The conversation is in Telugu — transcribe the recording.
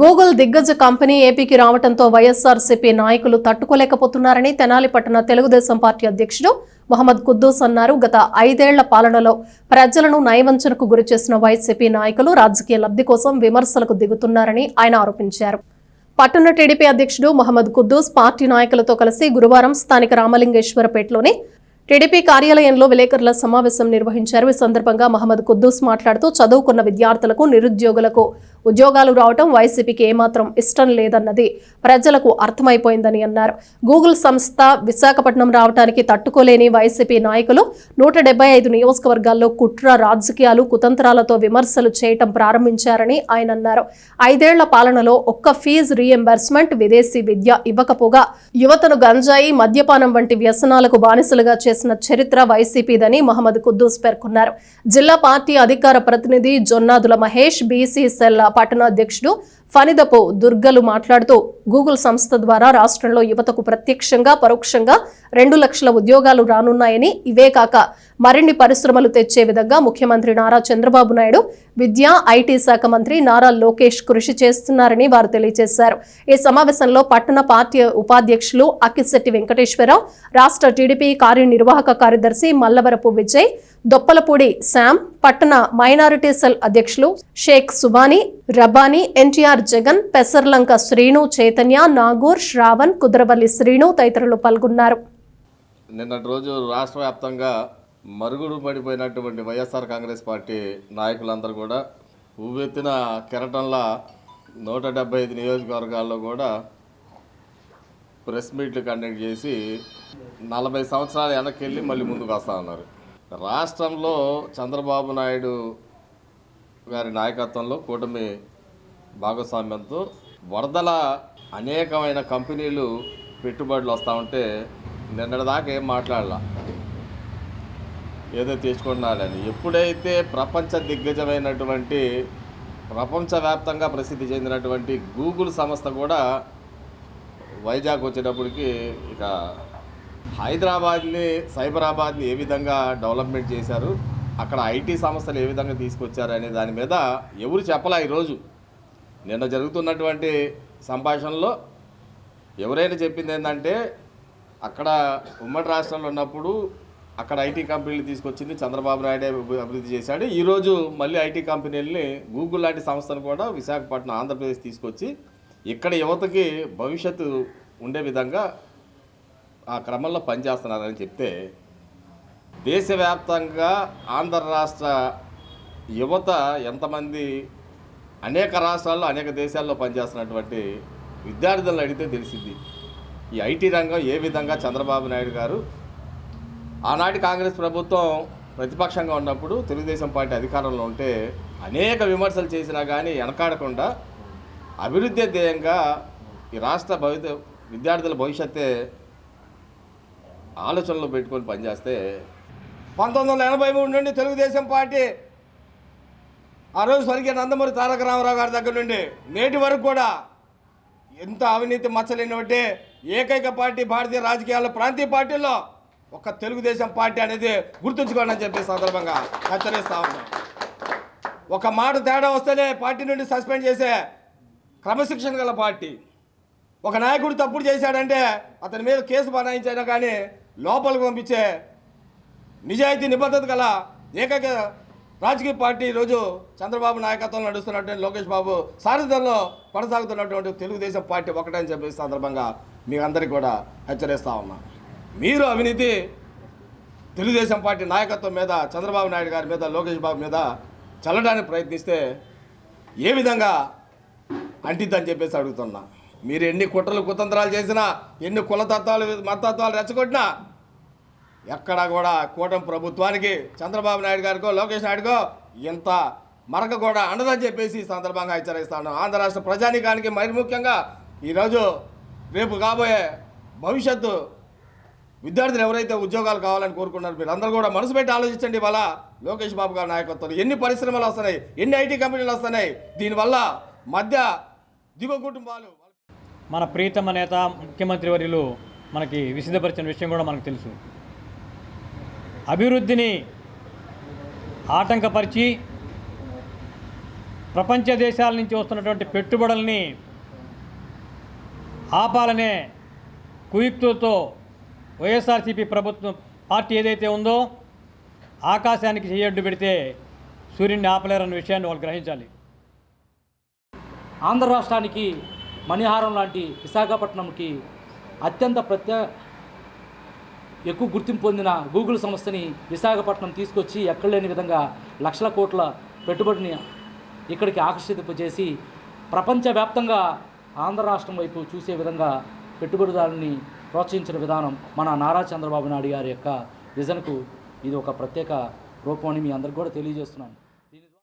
గూగుల్ దిగ్గజ కంపెనీ ఏపీకి రావడంతో వైఎస్ఆర్సీపీ నాయకులు తట్టుకోలేకపోతున్నారని తెనాలి పట్టణ తెలుగుదేశం పార్టీ అధ్యక్షుడు మహమ్మద్ కుద్దూస్ అన్నారు. గత ఐదేళ్ళ పాలనలో ప్రజలను నయవంచనకు గురిచేసిన వైసీపీ నాయకులు రాజకీయ లబ్ధి కోసం విమర్శలకు దిగుతున్నారని ఆయన ఆరోపించారు. పట్టణ టీడీపీ అధ్యక్షుడు మహమ్మద్ కుద్దూస్ పార్టీ నాయకులతో కలిసి గురువారం స్థానిక రామలింగేశ్వరపేటలోని టీడీపీ కార్యాలయంలో విలేకరుల సమావేశం నిర్వహించారు. ఈ సందర్భంగా మహమ్మద్ కుద్దూస్ మాట్లాడుతూ చదువుకున్న విద్యార్థులకు నిరుద్యోగులకు ఉద్యోగాలు రావటం వైసీపీకి ఏమాత్రం ఇష్టం లేదన్నది ప్రజలకు అర్థమైపోయిందని అన్నారు. గూగుల్ సంస్థ విశాఖపట్నం రావడానికి తట్టుకోలేని వైసీపీ నాయకులు నూట డెబ్బై ఐదు నియోజకవర్గాల్లో కుట్ర రాజకీయాలు కుతంత్రాలతో విమర్శలు చేయటం ప్రారంభించారని ఆయన అన్నారు. ఐదేళ్ళ పాలనలో ఒక్క ఫీజు రీఎంబర్స్మెంట్ విదేశీ విద్య ఇవ్వకపోగా యువతను గంజాయి మద్యపానం వంటి వ్యసనాలకు బానిసలుగా చేసిన చరిత్ర వైసీపీదని మహమ్మద్ కుద్దూస్ పేర్కొన్నారు. జిల్లా పార్టీ అధికార ప్రతినిధి జొన్నాదుల మహేష్ బీసీ సెల్ పట్టణాధ్యక్షుడు ఫనిదపు దుర్గలు మాట్లాడుతూ గూగుల్ సంస్థ ద్వారా రాష్ట్రంలో యువతకు ప్రత్యక్షంగా పరోక్షంగా రెండు లక్షల ఉద్యోగాలు రానున్నాయని ఇవే కాక మరిన్ని పరిశ్రమలు తెచ్చే విధంగా ముఖ్యమంత్రి నారా చంద్రబాబు నాయుడు విద్యా ఐటీ శాఖ మంత్రి నారా లోకేష్ కృషి చేస్తున్నారని వారు తెలియజేశారు. ఈ సమావేశంలో పట్టణ పార్టీ ఉపాధ్యక్షులు అక్కిశెట్టి వెంకటేశ్వరరావు రాష్ట్ర టీడీపీ కార్యనిర్వాహక కార్యదర్శి మల్లవరపు విజయ్ దొప్పలపూడి శామ్ పట్టణ మైనారిటీ సెల్ అధ్యక్షులు షేక్ సుబానీ రబానీ ఎన్టీఆర్ జగన్ పెసర్లంక శ్రీను చైతన్య నాగూర్ శ్రావణ్ కుదరవల్లి శ్రీను తదితరులు పాల్గొన్నారు. నిన్నటి రోజు రాష్ట్ర వ్యాప్తంగా మరుగుడు పడిపోయినటువంటి వైఎస్ఆర్ కాంగ్రెస్ పార్టీ నాయకులందరూ కూడా ఉవ్వెత్తిన కెరటంలా నూట డెబ్బై ఐదు నియోజకవర్గాల్లో కూడా ప్రెస్ మీట్లు కండక్ట్ చేసి నలభై సంవత్సరాలు వెనక్కి వెళ్ళి మళ్ళీ ముందుకు వస్తా ఉన్నారు. రాష్ట్రంలో చంద్రబాబు నాయుడు గారి నాయకత్వంలో కూటమి భాగస్వామ్యంతో వరదల అనేకమైన కంపెనీలు పెట్టుబడులు వస్తూ ఉంటే నిన్నటిదాకా ఏం మాట్లాడాల. ఏదో తీసుకున్నాడని ఎప్పుడైతే ప్రపంచ దిగ్గజమైనటువంటి ప్రపంచవ్యాప్తంగా ప్రసిద్ధి చెందినటువంటి గూగుల్ సంస్థ కూడా వైజాగ్ వచ్చేటప్పటికి ఇక హైదరాబాద్ని సైబరాబాద్ని ఏ విధంగా డెవలప్మెంట్ చేశారు అక్కడ ఐటీ సంస్థలు ఏ విధంగా తీసుకొచ్చారు అనే దాని మీద ఎవరు చెప్పలా ఈరోజు. నిన్న జరుగుతున్నటువంటి సంభాషణలో ఎవరైనా చెప్పింది ఏంటంటే అక్కడ ఉమ్మడి రాష్ట్రంలో ఉన్నప్పుడు అక్కడ ఐటీ కంపెనీలు తీసుకొచ్చింది చంద్రబాబు నాయుడే అభి- అభివృద్ధి చేశాడు. ఈరోజు మళ్ళీ ఐటీ కంపెనీలని గూగుల్ లాంటి సంస్థను కూడా విశాఖపట్నం ఆంధ్రప్రదేశ్ తీసుకొచ్చి ఇక్కడ యువతకి భవిష్యత్తు ఉండే విధంగా ఆ క్రమంలో పనిచేస్తున్నారని చెప్తే దేశవ్యాప్తంగా ఆంధ్ర రాష్ట్ర యువత ఎంతమంది అనేక రాష్ట్రాల్లో అనేక దేశాల్లో పనిచేస్తున్నటువంటి విద్యార్థులను అడిగితే తెలిసింది. ఈ ఐటీ రంగం ఏ విధంగా చంద్రబాబు నాయుడు గారు ఆనాటి కాంగ్రెస్ ప్రభుత్వం ప్రతిపక్షంగా ఉన్నప్పుడు తెలుగుదేశం పార్టీ అధికారంలో ఉంటే అనేక విమర్శలు చేసినా కానీ వెనకాడకుండా అభివృద్ధి ధ్యేయంగా ఈ రాష్ట్ర భవిత విద్యార్థుల భవిష్యత్తే ఆలోచనలో పెట్టుకొని పనిచేస్తే పంతొమ్మిది వందల ఎనభై మూడు నుండి తెలుగుదేశం పార్టీ ఆ రోజు స్వర్గీయ నందమూరి తారక రామారావు గారి దగ్గర నుండి నేటి వరకు కూడా ఎంత అవినీతి మచ్చలేనివంటే ఏకైక పార్టీ భారతీయ రాజకీయాల్లో ప్రాంతీయ పార్టీల్లో ఒక తెలుగుదేశం పార్టీ అనేది గుర్తుంచుకోండి అని చెప్పి సందర్భంగా హెచ్చరిస్తా ఉన్నాం. ఒక మాట తేడా వస్తేనే పార్టీ నుండి సస్పెండ్ చేసే క్రమశిక్షణ గల పార్టీ. ఒక నాయకుడు తప్పుడు చేశాడంటే అతని మీద కేసు బనాయించైనా కానీ లోపలికి పంపించే నిజాయితీ నిబద్ధత గల ఏకైక రాజకీయ పార్టీ ఈరోజు చంద్రబాబు నాయకత్వంలో నడుస్తున్నటువంటి లోకేష్ బాబు సారథ్యంలో కొనసాగుతున్నటువంటి తెలుగుదేశం పార్టీ ఒకటని చెప్పి సందర్భంగా మీ అందరికీ కూడా హెచ్చరిస్తా ఉన్నా. మీరు అవినీతి తెలుగుదేశం పార్టీ నాయకత్వం మీద చంద్రబాబు నాయుడు గారి మీద లోకేష్ బాబు మీద చల్లడానికి ప్రయత్నిస్తే ఏ విధంగా అంటిద్దని చెప్పేసి అడుగుతున్నా. మీరు ఎన్ని కుట్రలు కుతంత్రాలు చేసినా ఎన్ని కులతత్వాలు మతత్వాలు రెచ్చగొట్టినా ఎక్కడా కూడా కూటమి ప్రభుత్వానికి చంద్రబాబు నాయుడు గారికో లోకేష్ నాయుడుకో ఇంత మరక కూడా అండదని చెప్పేసి ఈ సందర్భంగా హెచ్చరిస్తాను ఆంధ్ర రాష్ట్ర ప్రజానీకానికి మరి ముఖ్యంగా ఈరోజు రేపు కాబోయే భవిష్యత్తు విద్యార్థులు ఎవరైతే ఉద్యోగాలు కావాలని కోరుకున్నారు మీరు అందరూ కూడా మనసు పెట్టి ఆలోచించండి ఇవాళ లోకేష్ బాబు గారి నాయకత్వంలో. ఎన్ని పరిశ్రమలు వస్తున్నాయి? ఎన్ని ఐటీ కంపెనీలు వస్తున్నాయి? దీనివల్ల మధ్య దిగువ కుటుంబాలు మన ప్రీతమ నేత ముఖ్యమంత్రి వర్యులు మనకి విసిద్ధపరిచిన విషయం కూడా మనకు తెలుసు. అభివృద్ధిని ఆటంకపరిచి ప్రపంచ దేశాల నుంచి వస్తున్నటువంటి పెట్టుబడుల్ని ఆపాలనే కుయుక్తులతో వైఎస్ఆర్సీపీ ప్రభుత్వం పార్టీ ఏదైతే ఉందో ఆకాశానికి చేయడ్డు పెడితే సూర్యుడిని ఆపలేరన్న విషయాన్ని వాళ్ళు గ్రహించాలి. ఆంధ్ర రాష్ట్రానికి మణిహారం లాంటి విశాఖపట్నంకి అత్యంత ప్రత్యే ఎక్కువ గుర్తింపు పొందిన గూగుల్ సంస్థని విశాఖపట్నం తీసుకొచ్చి ఎక్కడ లేని విధంగా లక్షల కోట్ల పెట్టుబడిని ఇక్కడికి ఆకర్షింపజేసి ప్రపంచవ్యాప్తంగా ఆంధ్ర రాష్ట్రం వైపు చూసే విధంగా పెట్టుబడిదారుని ప్రోత్సహించిన విధానం మన నారా చంద్రబాబు నాయుడు గారి యొక్క విజన్కు ఇది ఒక ప్రత్యేక రూపం అని మీ అందరికి కూడా తెలియజేస్తున్నాను.